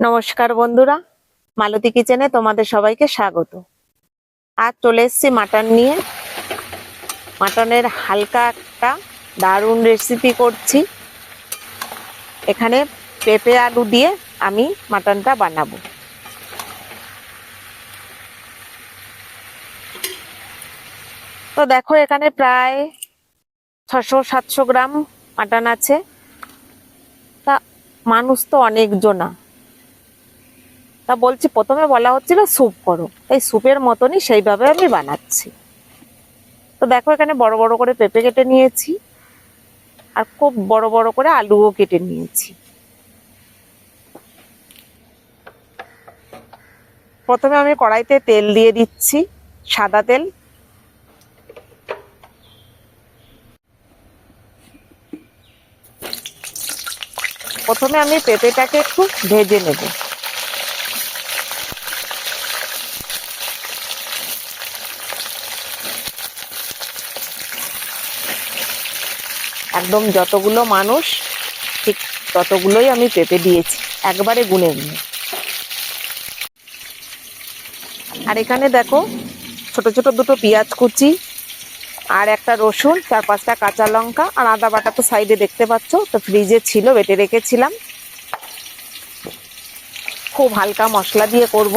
নমস্কার বন্ধুরা, মালতী কিচেনে তোমাদের সবাইকে স্বাগত। আর চলে এসেছি মাটন নিয়ে। মাটনের হালকা একটা দারুণ রেসিপি করছি। এখানে পেঁপে আলু দিয়ে আমি মাটনটা বানাবো। তো দেখো, এখানে প্রায় ছশো সাতশো গ্রাম মাটন আছে। তা মানুষ তো অনেক অনেকজনা। তা বলছি, প্রথমে বলা হচ্ছিল স্যুপ করো। এই স্যুপের মতনই সেইভাবে আমি বানাচ্ছি। তো দেখো, এখানে বড় বড় করে পেঁপে কেটে নিয়েছি আর খুব বড় বড় করে আলুও কেটে নিয়েছি। প্রথমে আমি কড়াইতে তেল দিয়ে দিচ্ছি, সাদা তেল। প্রথমে আমি পেঁপেটাকে একটু ভেজে নেব। একদম যতগুলো মানুষ, ঠিক ততগুলোই আমি পেঁপে দিয়েছি। একবারে গুনে নিয়ে। আর এখানে দেখো, ছোট ছোট দুটো পেঁয়াজ কুচি আর একটা রসুন, চার পাঁচটা কাঁচা লঙ্কা আর আদা বাটা তো সাইডে দেখতে পাচ্ছ, তো ফ্রিজে ছিল, বেটে রেখেছিলাম। খুব হালকা মশলা দিয়ে করব।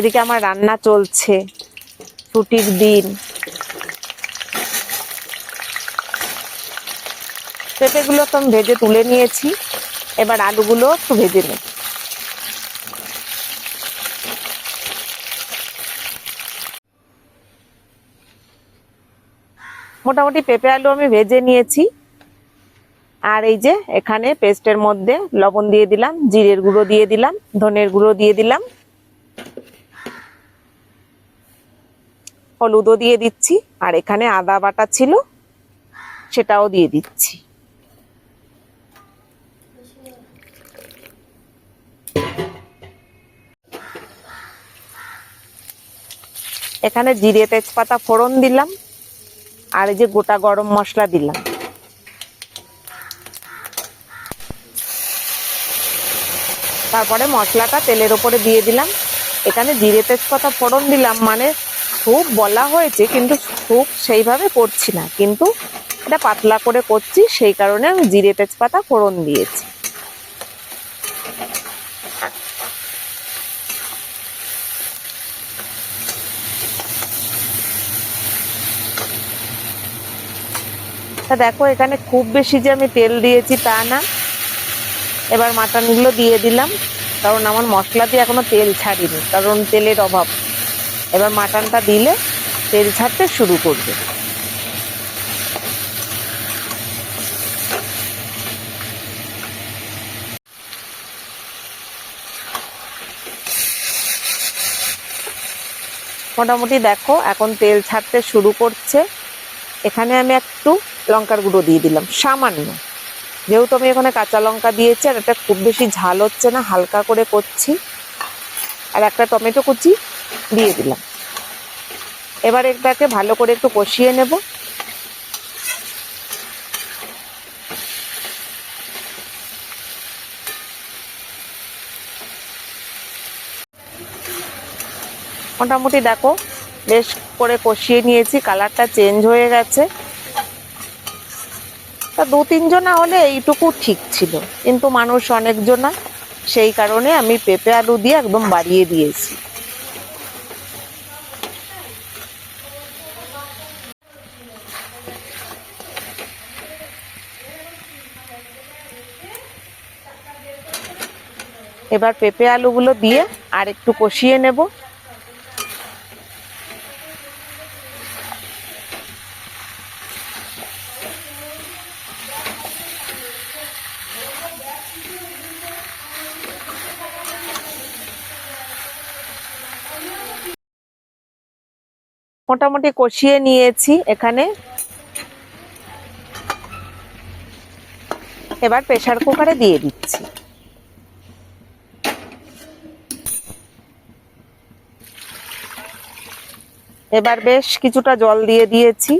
এদিকে আমার রান্না চলছে, ছুটির দিন। পেঁপেগুলো তো আমি ভেজে তুলে নিয়েছি, এবার আলুগুলো একটু ভেজে নেব মোটামুটি পেঁপে আলু আমি ভেজে নিয়েছি, আর এই যে এখানে পেস্টের মধ্যে লবণ দিয়ে দিলাম, জিরের গুঁড়ো দিয়ে দিলাম, ধনের গুঁড়ো দিয়ে দিলাম হলুদও দিয়ে দিচ্ছি, আর এখানে আদা বাটা ছিল, সেটাও দিয়ে দিচ্ছি। এখানে জিরে তেজপাতা ফোড়ন দিলাম, আর এই যে গোটা গরম মশলা দিলাম। তারপরে মশলাটা তেলের ওপরে দিয়ে দিলাম। এখানে জিরে তেজপাতা ফোড়ন দিলাম মানে স্যুপ বলা হয়েছে, কিন্তু স্যুপ সেইভাবে করছি না। কিন্তু এটা পাতলা করে করছি, সেই কারণে আমি জিরে তেজপাতা ফোড়ন দিয়েছি। তা দেখো, এখানে খুব বেশি যে আমি তেল দিয়েছি তা না। এবার মাটনগুলো দিয়ে দিলাম, কারণ আমার মশলা দিয়ে এখনও তেল ছাড়িনি, কারণ তেলের অভাব। এবার মাটনটা দিলে তেল ছাড়তে শুরু করবে। মোটামুটি দেখো, এখন তেল ছাড়তে শুরু করছে। এখানে আমি একটু লঙ্কার গুঁড়ো দিয়ে দিলাম, সামান্য। যেহেতু আমি এখানে কাঁচা লঙ্কা দিয়েছি, আর এটা খুব বেশি ঝাল হচ্ছে না, হালকা করে করছি। আর একটা টমেটো কুচি দিয়ে দিলাম। এবার এটাকে ভালো করে একটু কষিয়ে নেব। মোটামুটি দেখো, বেশ করে কষিয়ে নিয়েছি, কালারটা চেঞ্জ হয়ে গেছে। তা দু তিনজনা হলে এইটুকু ঠিক ছিল, কিন্তু মানুষ অনেকজনা সেই কারণে আমি পেঁপে আলু দিয়ে একদম বাড়িয়ে দিয়েছি। এবার পেঁপে আলুগুলো দিয়ে আর একটু কষিয়ে নেব। মোটামুটি কষিয়ে নিয়েছি এখানে। এবার প্রেশার কুকারে দিয়ে দিচ্ছি। এবার বেশ কিছুটা জল দিয়ে দিয়েছি।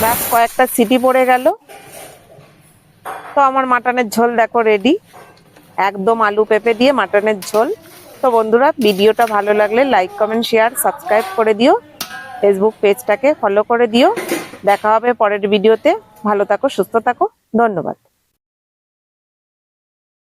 ব্যাস, কয়েকটা সিটি পড়ে গেল। তো আমার মাটনের ঝোল দেখো রেডি একদম আলু পেঁপে দিয়ে মাটনের ঝোল। তো বন্ধুরা, ভিডিওটা ভালো লাগলে লাইক কমেন্ট শেয়ার সাবস্ক্রাইব করে দিও। ফেসবুক পেজটাকে ফলো করে দিও। দেখা হবে পরের ভিডিওতে। ভালো থাকো, সুস্থ থাকো। ধন্যবাদ।